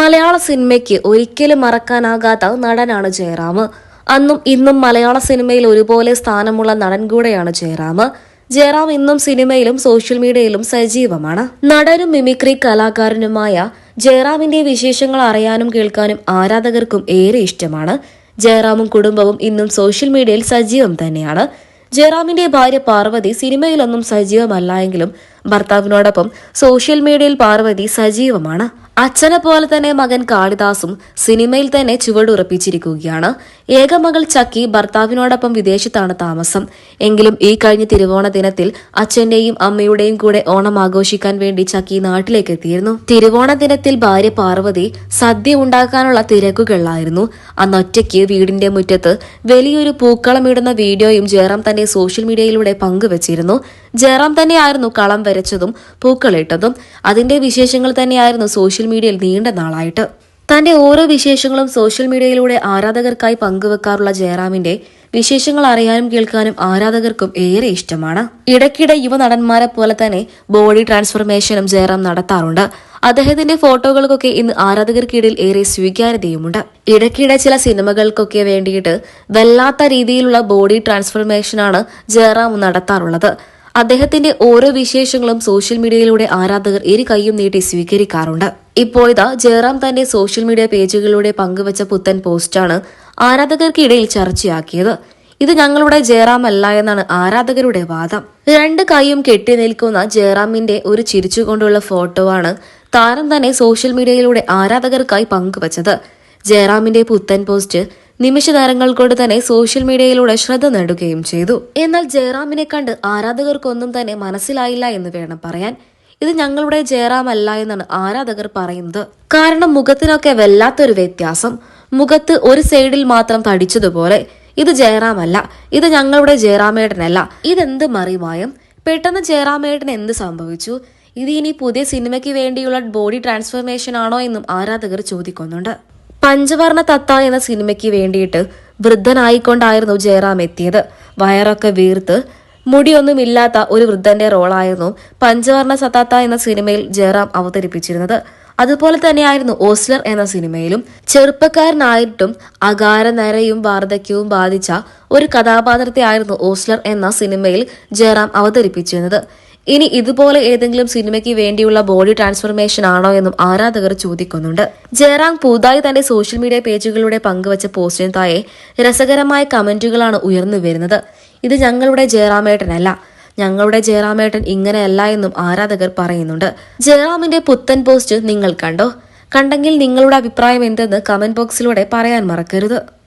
മലയാള സിനിമയ്ക്ക് ഒരിക്കലും മറക്കാനാകാത്ത നടനാണ് ജയറാം. അന്നും ഇന്നും മലയാള സിനിമയിൽ ഒരുപോലെ സ്ഥാനമുള്ള നടൻ കൂടെയാണ് ജയറാം. ജയറാം ഇന്നും സിനിമയിലും സോഷ്യൽ മീഡിയയിലും സജീവമാണ്. നടനും മിമിക്രി കലാകാരനുമായ ജയറാമിന്റെ വിശേഷങ്ങൾ അറിയാനും കേൾക്കാനും ആരാധകർക്കും ഏറെ ഇഷ്ടമാണ്. ജയറാമും കുടുംബവും ഇന്നും സോഷ്യൽ മീഡിയയിൽ സജീവം തന്നെയാണ്. ജയറാമിന്റെ ഭാര്യ പാർവതി സിനിമയിലൊന്നും സജീവമല്ല എങ്കിലും ഭർത്താവിനോടൊപ്പം സോഷ്യൽ മീഡിയയിൽ പാർവതി സജീവമാണ്. അച്ഛനെ പോലെ തന്നെ മകൻ കാളിദാസും സിനിമയിൽ തന്നെ ചുവടുറപ്പിച്ചിരിക്കുകയാണ്. ഏകമകൾ ചക്കി ഭർത്താവിനോടൊപ്പം വിദേശത്താണ് താമസം. എങ്കിലും ഈ കഴിഞ്ഞ തിരുവോണ ദിനത്തിൽ അച്ഛന്റെയും അമ്മയുടെയും കൂടെ ഓണം ആഘോഷിക്കാൻ വേണ്ടി ചക്കി നാട്ടിലേക്ക് എത്തിയിരുന്നു. തിരുവോണ ദിനത്തിൽ ഭാര്യ പാർവതി സദ്യ ഉണ്ടാക്കാനുള്ള തിരക്കുകളിലായിരുന്നു. അന്നൊറ്റയ്ക്ക് വീടിന്റെ മുറ്റത്ത് വലിയൊരു പൂക്കളം ഇടുന്ന വീഡിയോയും ജയറാം സോഷ്യൽ മീഡിയയിലൂടെ പങ്കുവച്ചിരുന്നു. ജയറാം തന്നെയായിരുന്നു കളം വരച്ചതും പൂക്കളിട്ടതും അതിന്റെ വിശേഷങ്ങൾ തന്നെയായിരുന്നു സോഷ്യൽ മീഡിയയിൽ നീണ്ട നാളായിട്ട്. തന്റെ ഓരോ വിശേഷങ്ങളും സോഷ്യൽ മീഡിയയിലൂടെ ആരാധകർക്കായി പങ്കുവെക്കാറുള്ള ജയറാമിന്റെ വിശേഷങ്ങൾ അറിയാനും കേൾക്കാനും ആരാധകർക്കും ഏറെ ഇഷ്ടമാണ്. ഇടയ്ക്കിടെ യുവനടന്മാരെ പോലെ തന്നെ ബോഡി ട്രാൻസ്ഫോർമേഷനും ജയറാം നടത്താറുണ്ട്. അദ്ദേഹത്തിന്റെ ഫോട്ടോകൾക്കൊക്കെ ഇന്ന് ആരാധകർക്കിടയിൽ ഏറെ സ്വീകാര്യതയുമുണ്ട്. ഇടയ്ക്കിടെ ചില സിനിമകൾക്കൊക്കെ വേണ്ടിയിട്ട് വല്ലാത്ത രീതിയിലുള്ള ബോഡി ട്രാൻസ്ഫർമേഷനാണ് ജയറാം നടത്താറുള്ളത്. അദ്ദേഹത്തിന്റെ ഓരോ വിശേഷങ്ങളും സോഷ്യൽ മീഡിയയിലൂടെ ആരാധകർ ഇരു കൈയും നീട്ടി സ്വീകരിക്കാറുണ്ട്. ഇപ്പോഴിതാ ജയറാം തന്റെ സോഷ്യൽ മീഡിയ പേജുകളിലൂടെ പങ്കുവച്ച പുത്തൻ പോസ്റ്റാണ് ആരാധകർക്കിടയിൽ ചർച്ചയാക്കിയത്. ഇത് ഞങ്ങളുടെ ജയറാം അല്ല എന്നാണ് ആരാധകരുടെ വാദം. രണ്ട് കൈയും കെട്ടി നിൽക്കുന്ന ജയറാമിന്റെ ഒരു ചിരിച്ചുകൊണ്ടുള്ള ഫോട്ടോ ആണ് താരം തന്നെ സോഷ്യൽ മീഡിയയിലൂടെ ആരാധകർക്കായി പങ്കുവച്ചത്. ജയറാമിന്റെ പുത്തൻ പോസ്റ്റ് നിമിഷ താരങ്ങൾ കൊണ്ട് തന്നെ സോഷ്യൽ മീഡിയയിലൂടെ ശ്രദ്ധ നേടുകയും ചെയ്തു. എന്നാൽ ജയറാമിനെ കണ്ട് ആരാധകർക്കൊന്നും തന്നെ മനസ്സിലായില്ല എന്ന് വേണം പറയാൻ. ഇത് ഞങ്ങളുടെ ജയറാം അല്ല എന്നാണ് ആരാധകർ പറയുന്നത്. കാരണം മുഖത്തിനൊക്കെ വല്ലാത്തൊരു വ്യത്യാസം. മുഖത്ത് ഒരു സൈഡിൽ മാത്രം തടിച്ചതുപോലെ. ഇത് ജയറാം അല്ല ഇത് ഞങ്ങളുടെ ജയറാമേട്ടനല്ല. ഇതെന്ത് മറിമായം? പെട്ടെന്ന് ജയറാമേട്ടന് എന്ത് സംഭവിച്ചു? ഇത് ഇനി പുതിയ സിനിമയ്ക്ക് വേണ്ടിയുള്ള ബോഡി ട്രാൻസ്ഫോർമേഷൻ ആണോ എന്നും ആരാധകർ ചോദിക്കുന്നുണ്ട്. പഞ്ചവർണ തത്ത എന്ന സിനിമയ്ക്ക് വേണ്ടിയിട്ട് വൃദ്ധനായിക്കൊണ്ടായിരുന്നു ജയറാം എത്തിയത്. വയറൊക്കെ വീർത്ത് മുടിയൊന്നുമില്ലാത്ത ഒരു വൃദ്ധന്റെ റോളായിരുന്നു പഞ്ചവർണ സത്താത്ത എന്ന സിനിമയിൽ ജയറാം അവതരിപ്പിച്ചിരുന്നത്. അതുപോലെ തന്നെയായിരുന്നു ഓസ്ലർ എന്ന സിനിമയിലും ചെറുപ്പക്കാരനായിട്ടും അകാര നരയും വാർദ്ധക്യവും ബാധിച്ച ഒരു കഥാപാത്രത്തെ ആയിരുന്നു ഓസ്ലർ എന്ന സിനിമയിൽ ജയറാം അവതരിപ്പിച്ചിരുന്നത്. ഇനി ഇതുപോലെ ഏതെങ്കിലും സിനിമയ്ക്ക് വേണ്ടിയുള്ള ബോഡി ട്രാൻസ്ഫോർമേഷൻ ആണോ എന്നും ആരാധകർ ചോദിക്കുന്നുണ്ട്. ജയറാം പുതുതായി തന്റെ സോഷ്യൽ മീഡിയ പേജുകളിലൂടെ പങ്കുവച്ച പോസ്റ്റിന് തായെ രസകരമായ കമന്റുകളാണ് ഉയർന്നു വരുന്നത്. ഇത് ഞങ്ങളുടെ ജയറാമേട്ടനല്ല. ഞങ്ങളുടെ ജയറാമേട്ടൻ ഇങ്ങനെയല്ല എന്നും ആരാധകർ പറയുന്നുണ്ട്. ജയറാമിന്റെ പുത്തൻ പോസ്റ്റ് നിങ്ങൾ കണ്ടോ? കണ്ടെങ്കിൽ നിങ്ങളുടെ അഭിപ്രായം എന്തെന്ന് കമന്റ് ബോക്സിലൂടെ പറയാൻ മറക്കരുത്.